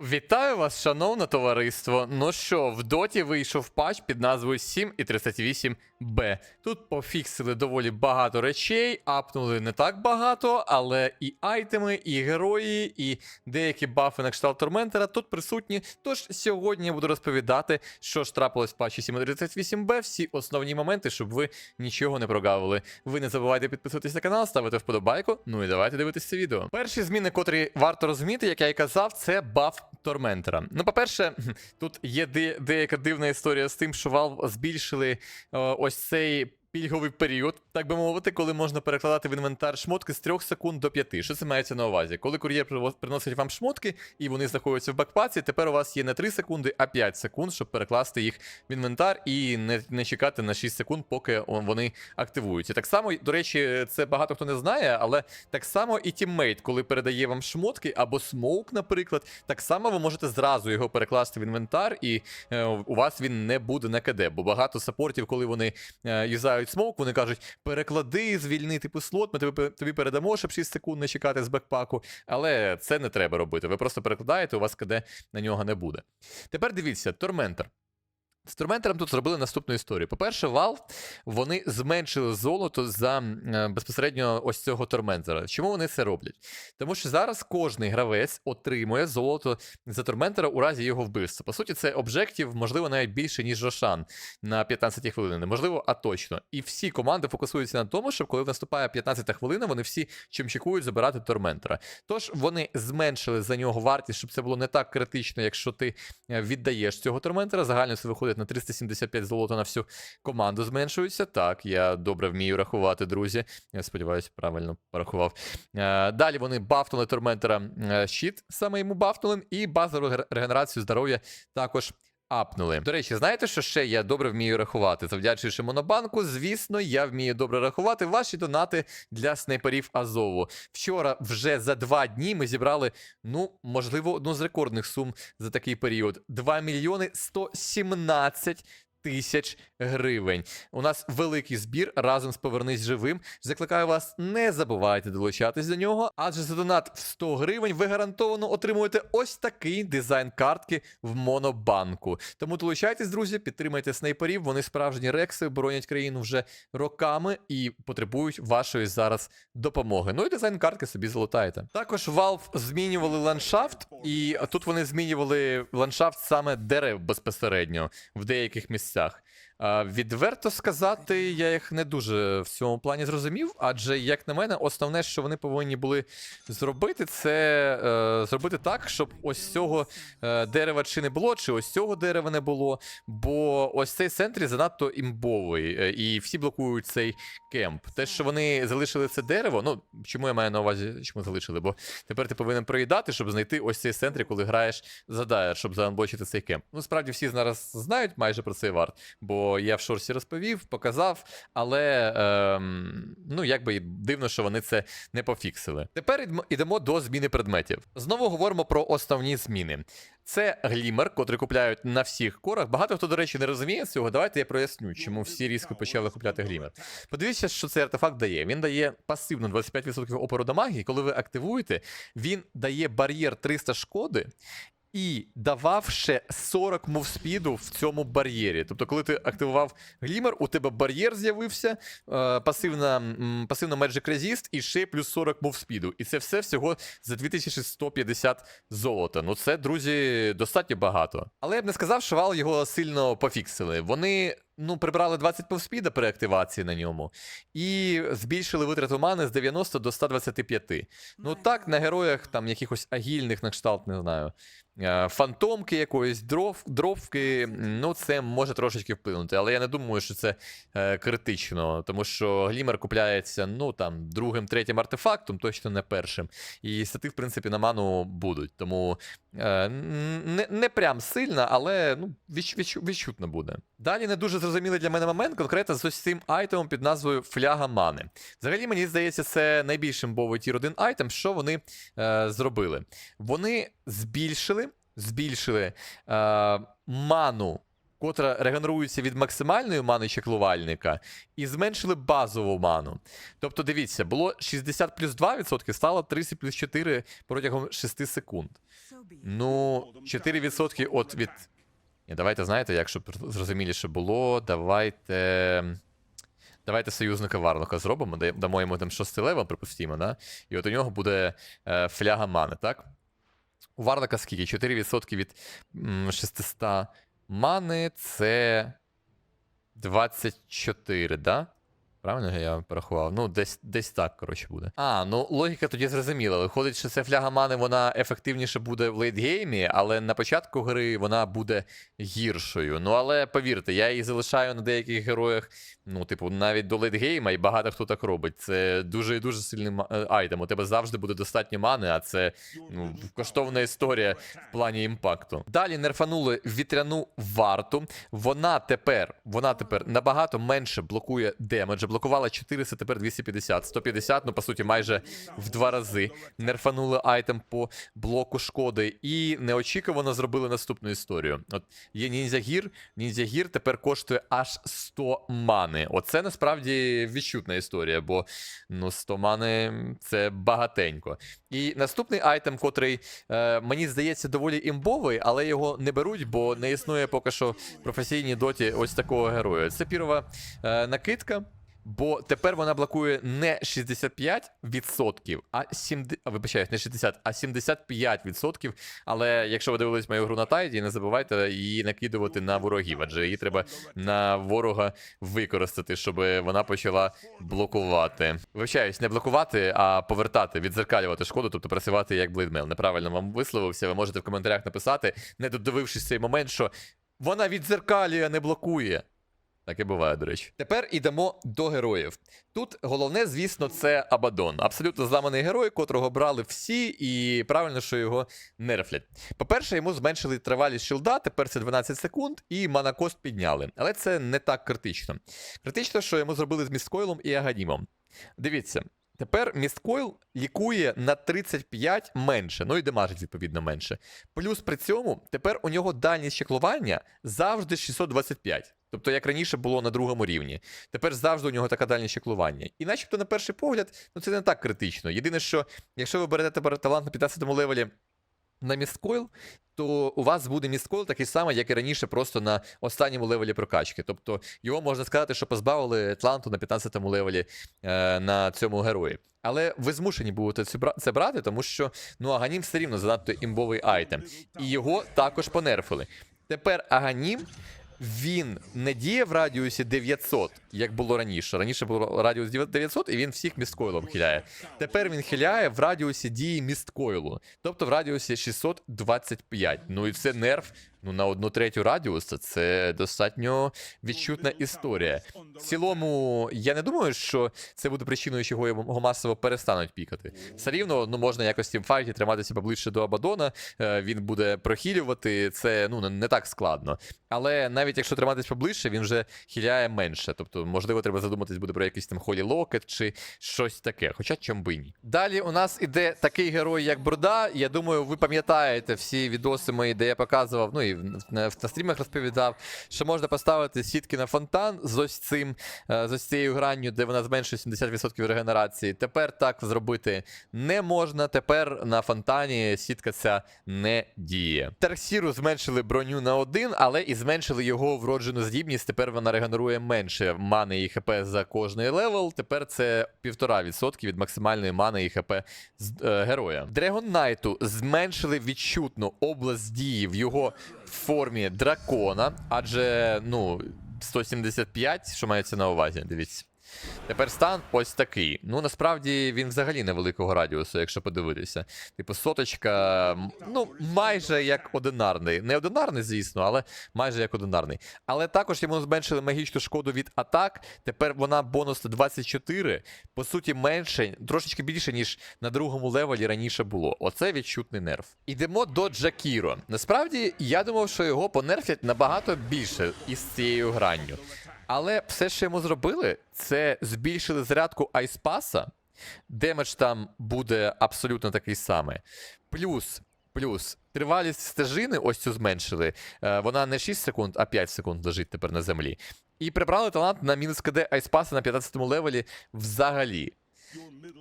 Вітаю вас, шановне товариство. Ну що, в доті вийшов патч під назвою 7.38b. Тут пофіксили доволі багато речей, апнули не так багато, але і айтеми, і герої, і деякі бафи на кшталт Торментера тут присутні. Тож сьогодні я буду розповідати, що ж трапилось в патчі 7.38b, всі основні моменти, щоб ви нічого не прогавили. Ви не забувайте підписуватись на канал, ставити вподобайку. Ну і давайте дивитися це відео. Перші зміни, котрі варто розуміти, як я і казав, це баф Торментера. Ну, по-перше, тут є де- деяка дивна історія з тим, що Valve збільшили е, ось цей. Пільговий період, так би мовити, коли можна перекладати в інвентар шмотки з 3 секунд до 5. Що це мається на увазі? Коли кур'єр приносить вам шмотки, і вони знаходяться в бакпаці, тепер у вас є не 3 секунди, а 5 секунд, щоб перекласти їх в інвентар і не, не чекати на 6 секунд, поки вони активуються. Так само, до речі, це багато хто не знає, але так само і тіммейт, коли передає вам шмотки або смоук, наприклад, так само ви можете зразу його перекласти в інвентар, і е, у вас він не буде на КД. Бо багато саппортів, коли вони е, юзають смоук, вони кажуть: переклади, звільни типу слот, ми тобі, тобі передамо, щоб 6 секунд не чекати з бекпаку. Але це не треба робити. Ви просто перекладаєте, у вас КД на нього не буде. Тепер дивіться, Торментер. З Торментером тут зробили наступну історію. По-перше, Valve вони зменшили золото за е, безпосередньо ось цього Торментера. Чому вони це роблять? Тому що зараз кожний гравець отримує золото за Торментера у разі його вбивства. По суті, це обжектів, можливо, навіть більше, ніж Рошан на 15 хвилин. Можливо, а точно. І всі команди фокусуються на тому, щоб коли наступає 15 хвилина, вони всі чим чекують забирати Торментера. Тож вони зменшили за нього вартість, щоб це було не так критично, якщо ти е, віддаєш цього Торментера. Загально це виходить на 375 золота на всю команду зменшується. Так, я добре вмію рахувати, друзі. Я сподіваюся, правильно порахував. Е, Далі вони бафнули Торментера е, щит, саме йому бафнули, і базову регенерацію здоров'я також. Апнули. До речі, знаєте, що ще я добре вмію рахувати? Завдячуючи монобанку, звісно, я вмію добре рахувати ваші донати для снайперів Азову. Вчора вже за два дні ми зібрали, ну, можливо, одну з рекордних сум за такий період: 2 мільйони 117 тисяч гривень. У нас великий збір разом з Повернись живим. Закликаю вас, не забувайте долучатись до нього, адже за донат в 100 гривень ви гарантовано отримуєте ось такий дизайн картки в монобанку. Тому долучайтесь, друзі, підтримайте снайперів. Вони справжні рекси, боронять країну вже роками і потребують вашої зараз допомоги. Ну і дизайн картки собі залутаєте. Також Valve змінювали ландшафт, і тут вони змінювали ландшафт саме дерев безпосередньо в деяких місцях. А, відверто сказати, я їх не дуже в цьому плані зрозумів, адже, як на мене, основне, що вони повинні були зробити, це е, зробити так, щоб ось цього е, дерева чи не було, чи ось цього дерева не було. Бо ось цей центрі занадто імбовий, е, і всі блокують цей кемп. Те, що вони залишили це дерево, ну чому я маю на увазі, чому залишили? Бо тепер ти повинен проїдати, щоб знайти ось цей центрі, коли граєш за дайер, щоб заанблочити цей кемп. Ну, справді всі зараз знають майже про цей варт, бо я в шорсі розповів, показав, але ем, ну якби дивно, що вони це не пофіксили. Тепер ідемо до зміни предметів. Знову говоримо про основні зміни. Це глімер, котрий купляють на всіх корах. Багато хто, до речі, не розуміє цього. Давайте я проясню, чому всі різко почали купляти глімер. Подивіться, що цей артефакт дає. Він дає пасивно 25% опору до магії. Коли ви активуєте, він дає бар'єр 300 шкоди. І давав ще 40 мувспіду в цьому бар'єрі. Тобто, коли ти активував глімер, у тебе бар'єр з'явився, е, пасивна, пасивна Magic Resist і ще плюс 40 мувспіду. І це все всього за 2150 золота. Ну це, друзі, достатньо багато. Але я б не сказав, що вал його сильно пофіксили. Вони. Ну, прибрали 20 повспіда при активації на ньому, і збільшили витрату мани з 90 до 125. Ну так, на героях там якихось агільних на кшталт, не знаю. Е, Фантомки якоїсь дров, дровки, ну це може трошечки вплинути, але я не думаю, що це е, критично, тому що глімер купляється ну там другим, третім артефактом, точно не першим. І стати, в принципі, на ману будуть. Тому е, не, не прям сильно, але ну, відч, відч, відчутно буде. Далі не дуже зрозумілий для мене момент, конкретно з ось цим айтемом під назвою Фляга Мани. Взагалі, мені здається, це найбільш імбовий тір 1 айтем, що вони е, зробили. Вони збільшили, збільшили е, ману. Котра регенерується від максимальної мани чеклувальника, і зменшили базову ману. Тобто, дивіться, було 60 плюс 2%, стало 30 плюс 4 протягом 6 секунд. Ну, 4% от від. Ні, давайте, знаєте, як щоб зрозуміліше було, давайте. Давайте союзника Варлока зробимо, дамо йому там 6 левел, припустимо, да? І от у нього буде е, фляга мани, так? У скільки? 4% від 600 мани це 24, да? Правильно я порахував? Ну, десь, десь так, коротше, буде. А, ну логіка тоді зрозуміла. Виходить, що ця фляга мани вона ефективніше буде в лейтгеймі, але на початку гри вона буде гіршою. Ну, але повірте, я її залишаю на деяких героях, ну, типу, навіть до лейтгейма, і багато хто так робить. Це дуже і дуже сильний е, айтем. У тебе завжди буде достатньо мани, а це ну, коштовна історія в плані імпакту. Далі нерфанули вітряну варту. Вона тепер, вона тепер набагато менше блокує демедж. Блокувала 400, тепер 250, 150, ну по суті, майже в два рази. Нерфанули айтем по блоку шкоди. І неочікувано зробили наступну історію. От є ніндзя гір. Ніндзя гір тепер коштує аж 100 мани. Оце насправді відчутна історія, бо ну 100 мани це багатенько. І наступний айтем, котрий е, мені здається доволі імбовий, але його не беруть, бо не існує поки що професійній доті ось такого героя. Це пірова е, накидка. Бо тепер вона блокує не 65%, а 70, а, вибачаюсь, не 60, а 75%. Але якщо ви дивились мою гру на тайді, не забувайте її накидувати на ворогів, адже її треба на ворога використати, щоб вона почала блокувати. Вибачаюсь, не блокувати, а повертати, відзеркалювати шкоду, тобто працювати як блейдмейл. Неправильно вам висловився. Ви можете в коментарях написати, не додивившись цей момент, що вона відзеркалює, не блокує. Так і буває, до речі. Тепер ідемо до героїв. Тут головне, звісно, це Абадон. Абсолютно зламаний герой, котрого брали всі, і правильно, що його нерфлять. По-перше, йому зменшили тривалість шилда, тепер це 12 секунд, і манакост підняли. Але це не так критично. Критично, що йому зробили з місткойлом і аганімом. Дивіться. Тепер місткойл лікує на 35 менше, ну і демажить, відповідно, менше. Плюс при цьому тепер у нього дальність чеклування завжди 625. Тобто, як раніше було на другому рівні. Тепер завжди у нього така дальність чеклування. І начебто, на перший погляд, ну це не так критично. Єдине, що якщо ви берете тепер талант на 15 левелі на місткойл, то у вас буде місткойл такий самий, як і раніше, просто на останньому левелі прокачки. Тобто його можна сказати, що позбавили Атланту на 15-му левелі е, на цьому герої. Але ви змушені будете це брати, тому що ну, Аганім все рівно занадто імбовий айтем. І його також понерфили. Тепер Аганім. Він не діє в радіусі 900, як було раніше. Раніше було радіус 900, і він всіх місткойлом хиляє. Тепер він хиляє в радіусі дії місткойлу, тобто в радіусі 625. Ну і це нерв ну, на одну третю радіуса. Це достатньо відчутна історія. В цілому, я не думаю, що це буде причиною, чого його масово перестануть пікати. Все рівно ну, можна якось в тімфайті триматися поближче до Абадона. е, Він буде прохилювати. Це ну, не так складно. Але навіть якщо триматись поближче, він вже хиляє менше. Тобто, можливо, треба задуматись буде про якийсь там холі локет чи щось таке. Хоча чом би ні. Далі у нас іде такий герой, як Бруда. Я думаю, ви пам'ятаєте всі відоси мої, де я показував, ну і на, стрімах розповідав, що можна поставити сітки на фонтан з ось цим, е, з ось цією гранню, де вона зменшує 70% регенерації. Тепер так зробити не можна. Тепер на фонтані сітка ця не діє. Терксіру зменшили броню на один, але і зменшили його вроджену здібність. Тепер вона регенерує менше мани і хп за кожний левел. Тепер це 1,5% від максимальної мани і хп з е, героя. Дрегон Найту зменшили відчутно область дії в його формі дракона, адже ну 175, що мається на увазі, дивіться. Тепер стан ось такий. Ну насправді він взагалі невеликого радіусу, якщо подивитися. Типу, соточка, ну, майже як одинарний. Не одинарний, звісно, але майже як одинарний. Але також йому зменшили магічну шкоду від атак. Тепер вона бонус 24. По суті, менше, трошечки більше, ніж на другому левелі раніше було. Оце відчутний нерв. Ідемо до Джакіро. Насправді, я думав, що його понерфлять набагато більше із цією гранню. Але все, що йому зробили, це збільшили зарядку айспаса. Демедж там буде абсолютно такий самий. Плюс, плюс, тривалість стежини, ось цю зменшили. Е, вона не 6 секунд, а 5 секунд лежить тепер на землі. І прибрали талант на мінус КД айспаса на 15 му левелі взагалі.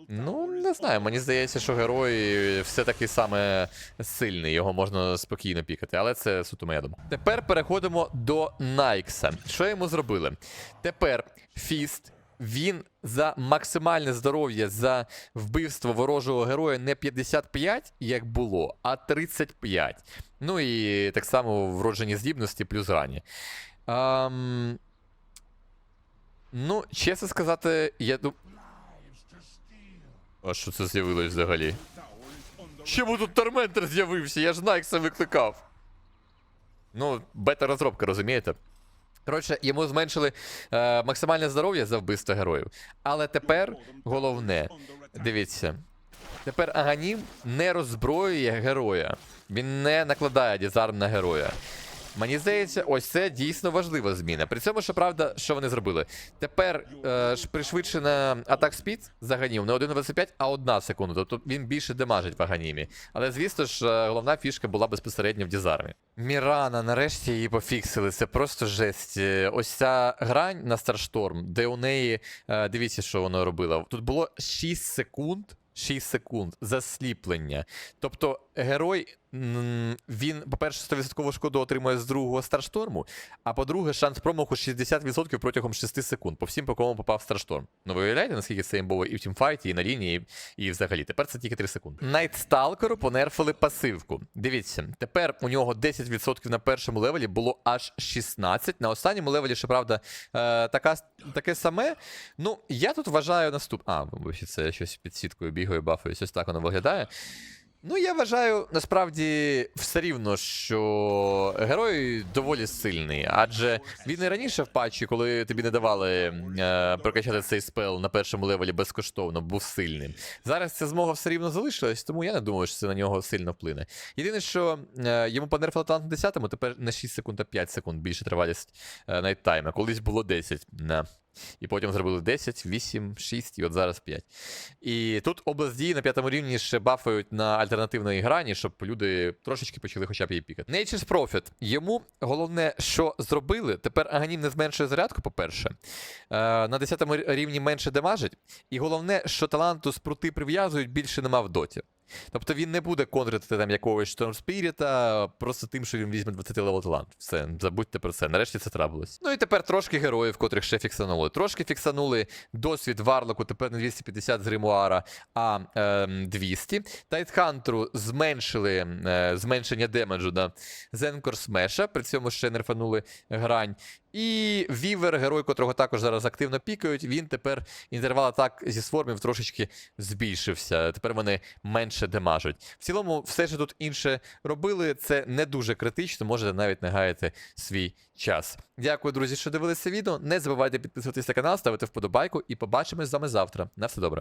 Ну, не знаю, мені здається, що герой все таки саме сильний, його можна спокійно пікати, але це суто моя думка. Тепер переходимо до Найкса. Що йому зробили? Тепер Фіст. Він за максимальне здоров'я за вбивство ворожого героя не 55, як було, а 35. Ну і так само вроджені здібності плюс рані. Ам... Ну, чесно сказати, я думаю. А що це з'явилось взагалі? Чому тут Торментер з'явився? Я ж Найкса викликав. Ну, бета-розробка, розумієте? Коротше, йому зменшили е, максимальне здоров'я за вбивство героїв. Але тепер головне, дивіться. Тепер Аганім не роззброює героя. Він не накладає дізарм на героя. Мені здається, ось це дійсно важлива зміна. При цьому, що правда, що вони зробили? Тепер е, пришвидшена атак спід з Аганім не 1.25, а 1 секунда. Тобто він більше демажить в Аганімі. Але звісно ж, е, головна фішка була безпосередньо в дізармі. Мірана, нарешті її пофіксили. Це просто жесть. Е, Ось ця грань на Старшторм, де у неї. е, Дивіться, що воно робило. Тут було 6 секунд. 6 секунд засліплення. Тобто герой, він, по-перше, 100% шкоду отримує з другого старшторму, а по-друге, шанс промаху 60% протягом 6 секунд. По всім, по кому попав старшторм. Ну ви уявляєте, наскільки це імбово і в тімфайті, і на лінії, і, взагалі. Тепер це тільки 3 секунди. Найтсталкеру понерфили пасивку. Дивіться, тепер у нього 10% на першому левелі було аж 16. На останньому левелі, щоправда, е, така, таке саме. Ну, я тут вважаю наступ. А, це я щось під сіткою бігаю, бафуюсь, ось так воно виглядає. Ну, я вважаю, насправді, все рівно, що герой доволі сильний, адже він і раніше в патчі, коли тобі не давали е, прокачати цей спел на першому левелі безкоштовно, був сильним. Зараз ця змога все рівно залишилась, тому я не думаю, що це на нього сильно вплине. Єдине, що е, йому понерфили талант на 10-му, тепер не 6 секунд, а 5 секунд більше тривалість е, найттайма. Колись було 10. На. І потім зробили 10, 8, 6 і от зараз 5. І тут область дії на п'ятому рівні ще бафають на альтернативної грані, щоб люди трошечки почали хоча б її пікати. Nature's Profit. Йому головне, що зробили, тепер Аганім не зменшує зарядку, по-перше. Е, на 10 рівні менше демажить. І головне, що таланту спрути прив'язують, більше нема в доті. Тобто він не буде контрити там якогось Spirit, просто тим, що він візьме 20 левел талант. Все, забудьте про це. Нарешті це трапилось. Ну і тепер трошки героїв, котрих ще фіксанули. Трошки фіксанули досвід Варлоку, тепер не 250 з гримуара, а ем, 200. Тайтхантеру зменшили е, зменшення демеджу на Зенкор Смеша, при цьому ще нерфанули грань. І Вівер, герой, котрого також зараз активно пікають, він тепер інтервал атак зі сформів трошечки збільшився. Тепер вони менше демажуть. В цілому, все, що тут інше робили, це не дуже критично, можете навіть не гаяти свій час. Дякую, друзі, що дивилися відео. Не забувайте підписуватися на канал, ставити вподобайку і побачимось з вами завтра. На все добре.